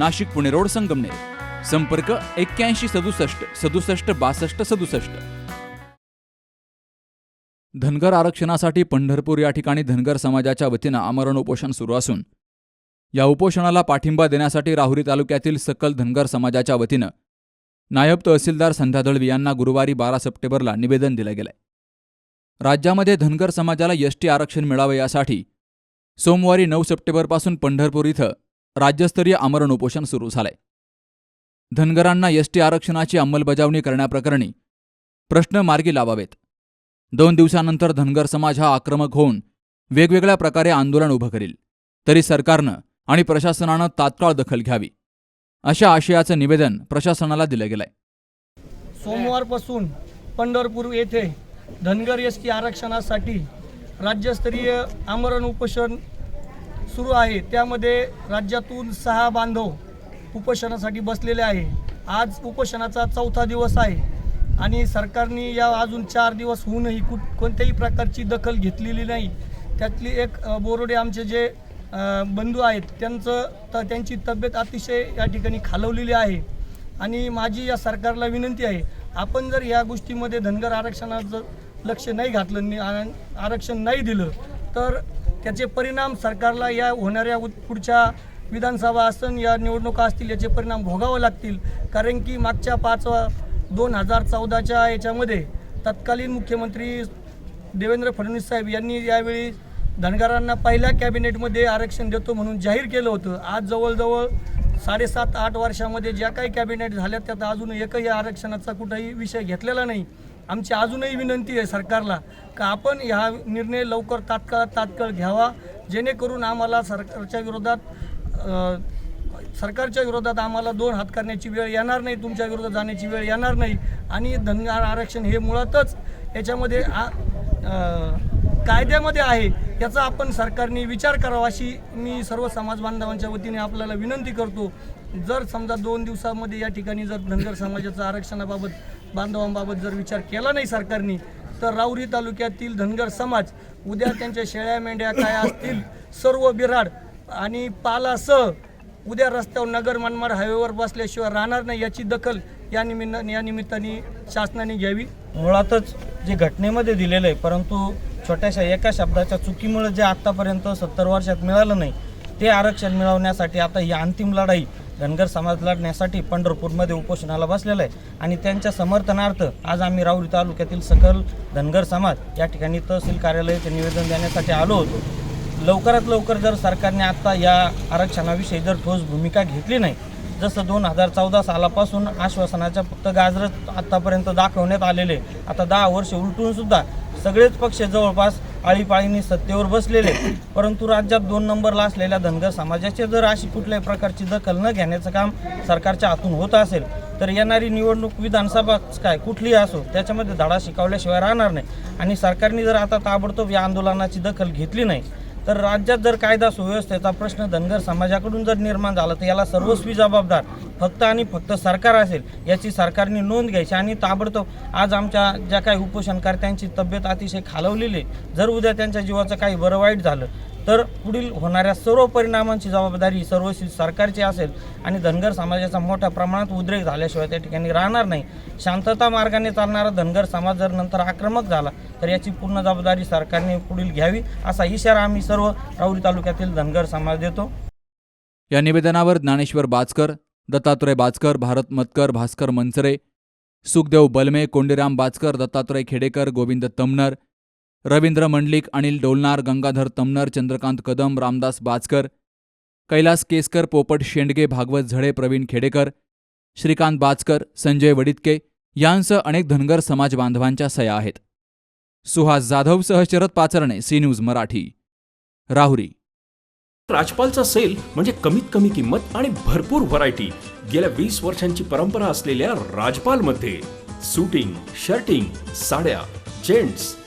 Nashik Pune road Sangamner. संपर्क एक्क्याऐंशी सदुसष्ट सदुसष्ट बासष्ट सदुसष्ट. धनगर आरक्षणासाठी पंढरपूर या ठिकाणी धनगर समाजाच्या वतीनं आमरण उपोषण सुरू असून या उपोषणाला पाठिंबा देण्यासाठी राहुरी तालुक्यातील सकल धनगर समाजाच्या वतीनं नायब तहसीलदार संध्या दळवी यांना गुरुवारी बारा सप्टेंबरला निवेदन दिलं गेलंय. राज्यामध्ये धनगर समाजाला एस टी आरक्षण मिळावं यासाठी सोमवारी नऊ सप्टेंबरपासून पंढरपूर इथं राज्यस्तरीय आमरण उपोषण सुरू झालंय. धनगरांना एसटी आरक्षणाची अंमलबजावणी करण्याप्रकरणी प्रश्न मार्गी लावावेत. दोन दिवसानंतर धनगर समाज हा आक्रमक होऊन वेगवेगळ्या प्रकारे आंदोलन उभं करील तरी सरकारनं आणि प्रशासनानं तात्काळ दखल घ्यावी. अशा आशयाचं निवेदन प्रशासनाला दिलं गेलंय. सोमवारपासून पंढरपूर येथे धनगर एस टी आरक्षणासाठी राज्यस्तरीय आमरण उपोषण सुरू आहे. त्यामध्ये राज्यातून सहा बांधव उपोषणासाठी बसलेले आहे. आज उपोषणाचा चौथा दिवस आहे आणि सरकारने या अजून चार दिवस होऊनही कुठ कोणत्याही प्रकारची दखल घेतलेली नाही. त्यातली एक बोरोडे आमचे जे बंधू आहेत त्यांचं त त्यांची तब्येत अतिशय या ठिकाणी खालवलेली आहे. आणि माझी या सरकारला विनंती आहे आपण जर या गोष्टीमध्ये धनगर आरक्षणाचं लक्ष नाही घातलं आरक्षण नाही दिलं तर त्याचे परिणाम सरकारला या होणाऱ्या पुढच्या विधानसभा असन या निवडणुका असतील याचे परिणाम भोगावे लागतील. कारण की मागच्या पाच दोन हजार चौदाच्या याच्यामध्ये तत्कालीन मुख्यमंत्री देवेंद्र फडणवीस साहेब यांनी यावेळी धनगरांना पहिल्या कॅबिनेटमध्ये आरक्षण देतो म्हणून जाहीर केलं होतं. आज जवळजवळ साडेसात आठ वर्षामध्ये ज्या काही कॅबिनेट झाल्या त्यात अजून एकही आरक्षणाचा कुठंही विषय घेतलेला नाही. आमची अजूनही विनंती आहे सरकारला का आपण ह्या निर्णय लवकर तात्काळ तात्काळ घ्यावा जेणेकरून आम्हाला सरकारच्या विरोधात सरकारच्या विरोधात आम्हाला दोन हात करण्याची वेळ येणार नाही तुमच्या विरोधात जाण्याची वेळ येणार नाही आणि धनगर आरक्षण हे मुळातच याच्यामध्ये आ- कायद्यामध्ये आहे याचा आपण सरकारने विचार करावा अशी मी सर्व समाज बांधवांच्या वतीने आपल्याला विनंती करतो. जर समजा दोन दिवसामध्ये या ठिकाणी जर धनगर समाजाचं आरक्षणाबाबत बांधवांबाबत जर विचार केला नाही सरकारने तर राऊरी तालुक्यातील धनगर समाज उद्या त्यांच्या शेळ्या मेंढ्या काय असतील सर्व बिराड आणि पालासह उद्या रस्त्यावर नगर मनमाड हायवेवर बसल्याशिवाय राहणार नाही याची दखल या निमित्त या निमित्ताने शासनाने घ्यावी. मुळातच जे घटनेमध्ये दिलेलं आहे परंतु छोट्याशा एका शब्दाच्या चुकीमुळे जे आत्तापर्यंत सत्तर वर्षात मिळालं नाही ते आरक्षण मिळवण्यासाठी आता ही अंतिम लढाई धनगर समाज लढण्यासाठी पंढरपूरमध्ये उपोषणाला बसलेलं आहे. आणि त्यांच्या समर्थनार्थ आज आम्ही राऊरी तालुक्यातील सकल धनगर समाज या ठिकाणी तहसील कार्यालयाचे निवेदन देण्यासाठी आलो होतो. लवकरात लवकर जर सरकारने आत्ता या आरक्षणाविषयी जर ठोस भूमिका घेतली नाही जसं दोन हजार चौदा सालापासून आश्वासनाच्या फक्त गाजरच आत्तापर्यंत दाखवण्यात आलेले आता दहा वर्ष उलटून सुद्धा सगळेच पक्ष जवळपास आळीपाळीने सत्तेवर बसलेले. परंतु राज्यात दोन नंबरला असलेल्या धनगर समाजाचे जर अशी कुठल्याही प्रकारची दखल न घेण्याचं काम सरकारच्या हातून होत असेल तर येणारी निवडणूक विधानसभाच काय कुठलीही असो त्याच्यामध्ये धडा शिकवल्याशिवाय राहणार नाही. आणि सरकारने जर आता ताबडतोब या आंदोलनाची दखल घेतली नाही तर राज्यात जर कायदा सुव्यवस्थेचा प्रश्न धनगर समाजाकडून जर निर्माण झाला तर याला सर्वस्वी जबाबदार फक्त आणि फक्त सरकार असेल याची सरकारने नोंद घ्यायची आणि ताबडतोब आज आमच्या ज्या काही उपोषणकर्त्यांची तब्येत अतिशय खालवलेली आहे. जर उद्या त्यांच्या जीवाचं काही बरं वाईट झालं तर पुढील होणाऱ्या सर्व परिणामांची जबाबदारी सर्व सरकारची असेल आणि धनगर समाजाचा मोठ्या प्रमाणात उद्रेक झाल्याशिवाय त्या ठिकाणी राहणार नाही. शांतता मार्गाने चालणारा धनगर समाज जर नंतर आक्रमक झाला तर याची पूर्ण जबाबदारी सरकारने पुढील घ्यावी असा इशारा आम्ही सर्व राऊरी तालुक्यातील धनगर समाज देतो. या निवेदनावर ज्ञानेश्वर बाचकर दत्तात्रय बाचकर भारत मतकर भास्कर मनसरे सुखदेव बलमे कोंडीराम बाचकर दत्तात्रय खेडेकर गोविंद तमनर रवींद्र मंडलिक अनिल डोलनार गंगाधर तमनर चंद्रकांत कदम रामदास बाचकर कैलास केसकर पोपट शेंडगे भागवत झळे प्रवीण खेडेकर श्रीकांत बाचकर संजय वडितके यांसह अनेक धनगर समाज बांधवांच्या सया आहेत. सुहास जाधवसह शरद पाचरणे सी न्यूज मराठी. राहुरी. राजपालचा सेल म्हणजे कमीत कमी किंमत आणि भरपूर व्हरायटी. गेल्या वीस वर्षांची परंपरा असलेल्या राजपाल मध्ये सुटिंग शर्टिंग साड्या जेंट्स